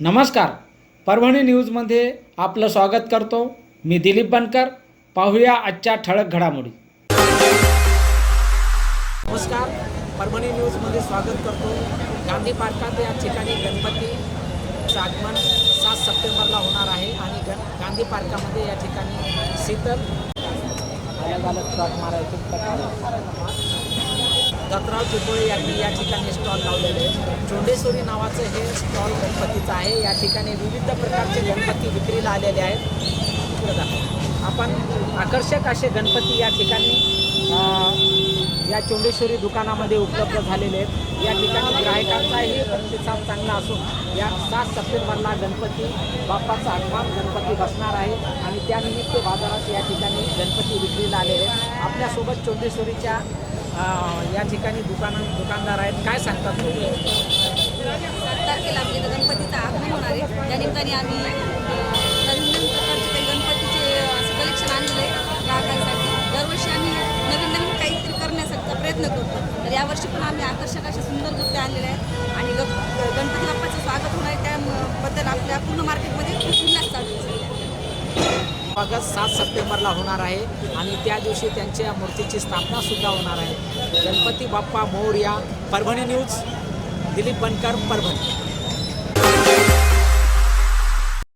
नमस्कार. परभणी न्यूजमध्ये आपलं स्वागत करतो. मी दिलीप बनकर. पाहूया आजच्या ठळक घडामोडी. नमस्कार. परभणी न्यूजमध्ये स्वागत करतो. गांधी पार्कात या ठिकाणी गणपतीचं आगमन सात सप्टेंबरला होणार आहे आणि गण गांधी पार्कामध्ये या ठिकाणी शीतल दत्तराव चितोळे यांनी या ठिकाणी स्टॉल लावलेले आहे. चोंडेश्वरी नावाचं हे स्टॉल गणपतीचं आहे. या ठिकाणी विविध प्रकारचे गणपती विक्रीला आलेले आहेत. आपण आकर्षक असे गणपती या ठिकाणी या चोंडेश्वरी दुकानामध्ये उपलब्ध झालेले आहेत. या ठिकाणी ग्राहकांचाही प्रतिसाद चांगला असून या सात सप्टेंबरला गणपती बाप्पाचा आगमन गणपती बसणार आहे आणि त्यानिमित्त बाजारात या ठिकाणी गणपती विक्रीला आलेले आहेत. आपल्यासोबत चोंडेश्वरीच्या या ठिकाणी दुकान दुकानदार आहेत. काय सांगतात तुम्ही? सात तारखेला आपल्या इथं गणपतीचं आगमन होणार आहे. त्या निमित्ताने आम्ही नवीन नवीन प्रकारचे काही गणपतीचे असं कलेक्शन आणलेलं आहे ग्राहकांसाठी दरवर्षी आम्ही नवीन नवीन काहीतरी करण्यासाठी प्रयत्न करतो. तर यावर्षी पण आम्ही आकर्षक असे सुंदर नृत्य आणलेले आहेत आणि ग गणपती बाप्पाचं स्वागत होणार आहे. त्याबद्दल आपल्या पूर्ण मार्केटमध्ये ऑगस्ट सात सप्टेंबरला होणार आहे आणि त्या दिवशी त्यांच्या मूर्तीची स्थापना सुद्धा होणार आहे. गणपती बाप्पा मोरया परभणी न्यूज दिलीप बनकर परभणी.